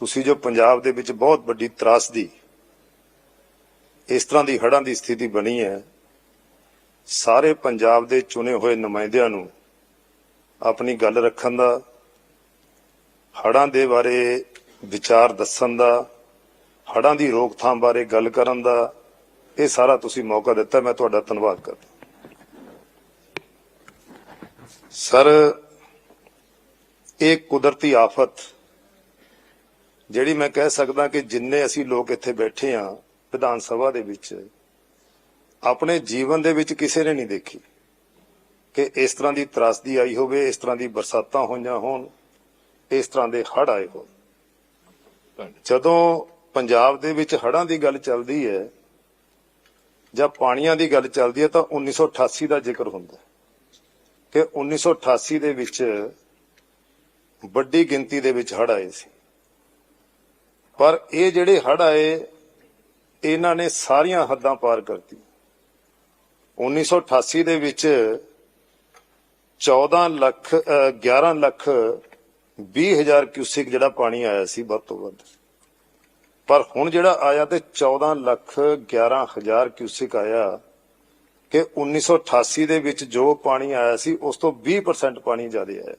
ਤੁਸੀਂ ਜੋ ਪੰਜਾਬ ਦੇ ਵਿੱਚ ਬਹੁਤ ਵੱਡੀ ਤਰਾਸਦੀ ਇਸ ਤਰ੍ਹਾਂ ਦੀ ਹੜਾਂ ਦੀ ਸਥਿਤੀ ਬਣੀ ਹੈ, ਸਾਰੇ ਪੰਜਾਬ ਦੇ ਚੁਣੇ ਹੋਏ ਨੁਮਾਇੰਦਿਆਂ ਨੂੰ ਆਪਣੀ ਗੱਲ ਰੱਖਣ ਦਾ ਹੜਾਂ ਦੇ ਬਾਰੇ ਵਿਚਾਰ ਦੱਸਣ ਦਾ ਹੜਾਂ ਦੀ ਰੋਕਥਾਮ ਬਾਰੇ ਗੱਲ ਕਰਨ ਦਾ, ਇਹ ਸਾਰਾ ਤੁਸੀਂ ਮੌਕਾ ਦਿੱਤਾ, ਮੈਂ ਤੁਹਾਡਾ ਧੰਨਵਾਦ ਕਰਦਾ ਸਰ, ਇਹ ਕੁਦਰਤੀ ਆਫਤ ਜਿਹੜੀ ਮੈਂ ਕਹਿ ਸਕਦਾ ਕਿ ਜਿੰਨੇ ਅਸੀਂ ਲੋਕ ਇੱਥੇ ਬੈਠੇ ਆ ਵਿਧਾਨ ਸਭਾ ਦੇ ਵਿੱਚ ਆਪਣੇ ਜੀਵਨ ਦੇ ਵਿੱਚ ਕਿਸੇ ਨੇ ਨਹੀਂ ਦੇਖੀ ਕਿ ਇਸ ਤਰ੍ਹਾਂ ਦੀ ਤਰਾਸਦੀ ਆਈ ਹੋਵੇ ਇਸ ਤਰ੍ਹਾਂ ਦੀ ਬਰਸਾਤਾਂ ਹੋਈਆਂ ਹੋਣ ਇਸ ਤਰ੍ਹਾਂ ਦੇ ਹੜ੍ਹ ਆਏ ਹੋਣ। ਜਦੋਂ ਪੰਜਾਬ ਦੇ ਵਿੱਚ ਹੜ੍ਹਾਂ ਦੀ ਗੱਲ ਚੱਲਦੀ ਹੈ ਜਾਂ ਪਾਣੀਆਂ ਦੀ ਗੱਲ ਚੱਲਦੀ ਹੈ ਤਾਂ 1988 ਦਾ ਜ਼ਿਕਰ ਹੁੰਦਾ ਕਿ 1988 ਦੇ ਵਿੱਚ ਵੱਡੀ ਗਿਣਤੀ ਦੇ ਵਿੱਚ ਹੜ੍ਹ ਆਏ ਸੀ। ਪਰ ਇਹ ਜਿਹੜੇ ਹੜ੍ਹ ਆਏ, ਇਹਨਾਂ ਨੇ ਸਾਰੀਆਂ ਹੱਦਾਂ ਪਾਰ ਕਰਤੀ 1988 ਦੇ ਵਿੱਚ 14 ਲੱਖ ਅਹ 11 ਲੱਖ 20 ਹਜ਼ਾਰ ਕਿਊਸਿਕ ਜਿਹੜਾ ਪਾਣੀ ਆਇਆ ਸੀ ਵੱਧ ਤੋਂ ਵੱਧ। ਪਰ ਹੁਣ ਜਿਹੜਾ ਆਇਆ ਤੇ 14 ਲੱਖ 11 ਹਜ਼ਾਰ ਕਿਊਸਿਕ ਆਇਆ ਕਿ 1988 ਦੇ ਵਿੱਚ ਜੋ ਪਾਣੀ ਆਇਆ ਸੀ, ਉਸ ਤੋਂ 20% ਪਾਣੀ ਜ਼ਿਆਦਾ ਆਇਆ।